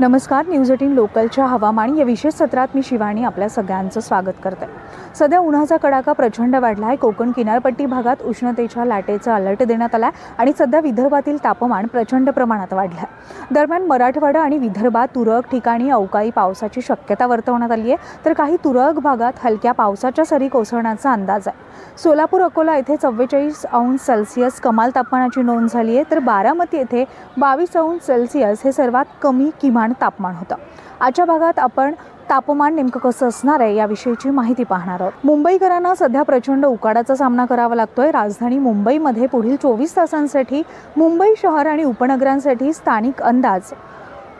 नमस्कार news eighteen लोकलच्या हवामान या विशेष सत्रात मी शिवानी आपल्या सगळ्यांचं स्वागत करते. सध्या उन्हाचा कडाका प्रचंड वाढला आहे. कोकण किनारपट्टी भागात उष्णतेच्या लाटेचा अलर्ट देण्यात आला आहे आणि सध्या विदर्भातील तापमान प्रचंड प्रमाणात वाढलं आहे दरम्यान मराठवाडा आणि विदर्भात तुरळक ठिकाणी अवकाळी पावसाची शक्यता वर्तवण्यात आली आहे. तर काही तुरळक भागात हलक्या पावसाच्या सरी कोसळण्याचा अंदाज आहे. सोलापूर अकोला येथे चव्वेचाळीस अंश सेल्सिअस कमाल तापमानाची नोंद झाली आहे. तर बारामती येथे बावीस अंश सेल्सिअस हे सर्वात कमी किमान तापमान होतं. आजच्या भागात आपण तापमान नेमकं कसं असणार आहे याविषयीची माहिती पाहणार आहोत. मुंबईकरांना सध्या प्रचंड उकाडाचा सामना करावा लागतोय. राजधानी मुंबईमध्ये पुढील चोवीस तासांसाठी मुंबई शहर आणि उपनगरांसाठी स्थानिक अंदाज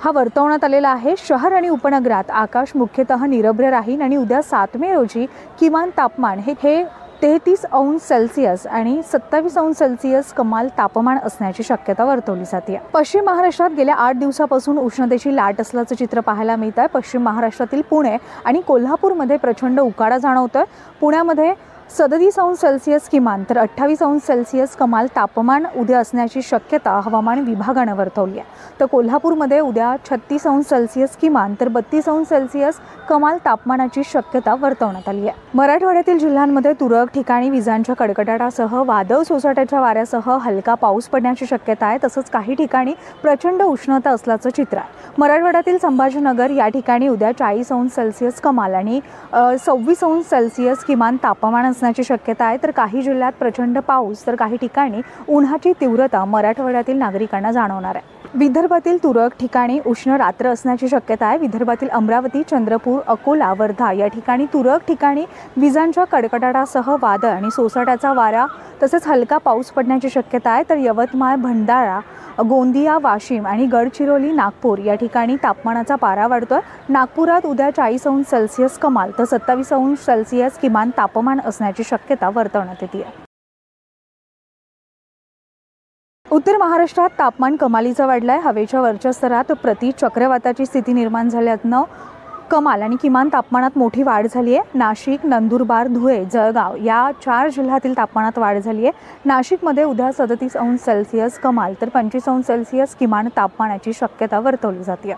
हा वर्तवण्यात आलेला आहे. शहर आणि उपनगरात आकाश मुख्यतः निरभ्र राहील आणि उद्या सात मे रोजी किमान तापमान हे हे तेहतीस अंश सेल्सिअस आणि सत्तावीस अंश सेल्सिअस कमाल तापमान असण्याची शक्यता वर्तवली जाते. पश्चिम महाराष्ट्रात गेल्या आठ दिवसापासून उष्णतेची लाट असल्याचं चित्र पाहायला मिळत आहे पश्चिम महाराष्ट्रातील पुणे आणि कोल्हापूरमध्ये प्रचंड उकाडा जाणवतोय. पुण्यामध्ये सदतीस अंश सेल्सिअस किमान तर अठ्ठावीस अंश सेल्सिअस कमाल तापमान उद्या असण्याची शक्यता हवामान विभागानं वर्तवली आहे. तर कोल्हापूरमध्ये उद्या छत्तीस अंश सेल्सिअस किमान तर बत्तीस अंश सेल्सिअस कमाल तापमानाची शक्यता वर्तवण्यात आली आहे. मराठवाड्यातील जिल्ह्यांमध्ये तुरळक ठिकाणी विजांच्या कडकडाटासह वादळ सोसाट्याच्या वाऱ्यासह हलका पाऊस पडण्याची शक्यता आहे. तसंच काही ठिकाणी प्रचंड उष्णता असल्याचं चित्र आहे. मराठवाड्यातील संभाजीनगर या ठिकाणी उद्या चाळीस अंश सेल्सिअस कमाल आणि सव्वीस अंश सेल्सिअस किमान तापमान असण्याची शक्यता आहे. तर काही जिल्ह्यात प्रचंड पाऊस तर काही ठिकाणी उन्हाची तीव्रता मराठवाड्यातील नागरिकांना जाणवणार आहे. विदर्भातील तुरळक ठिकाणी उष्ण रात्र असण्याची शक्यता आहे. विदर्भातील अमरावती चंद्रपूर अकोला वर्धा या ठिकाणी तुरळक ठिकाणी विजांच्या कडकडाटासह वादळ आणि सोसाट्याचा वारा तसेच हलका पाऊस पडण्याची शक्यता आहे. तर यवतमाळ भंडारा गोंदिया वाशिम आणि गडचिरोली नागपूर या ठिकाणी तापमानाचा पारा वाढतो आहे नागपुरात उद्या चाळीस अंश सेल्सिअस कमाल तर सत्तावीस अंश सेल्सिअस किमान तापमान असण्याची शक्यता वर्तवण्यात येते. उत्तर महाराष्ट्रात तापमान कमालीचं वाढलं आहे हवेच्या वरच्या स्तरात प्रति चक्रवाताची स्थिती निर्माण झाल्यानं कमाल आणि किमान तापमानात मोठी वाढ झाली आहे नाशिक नंदुरबार धुळे जळगाव या चार जिल्ह्यातील तापमानात वाढ झाली आहे नाशिकमध्ये उद्या सदतीस अंश सेल्सिअस कमाल तर पंचवीस अंश सेल्सिअस किमान तापमानाची शक्यता वर्तवली जाते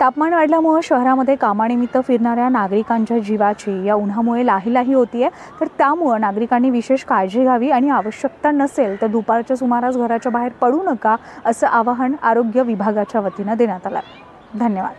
तापमान वाढल्यामुळं शहरामध्ये कामानिमित्त फिरणाऱ्या नागरिकांच्या जीवाची या उन्हामुळे लाहीलाही आहे तर त्यामुळं नागरिकांनी विशेष काळजी घ्यावी आणि आवश्यकता नसेल तर दुपारच्या सुमारास घराच्या बाहेर पडू नका असं आवाहन आरोग्य विभागाच्या वतीनं देण्यात आलं धन्यवाद.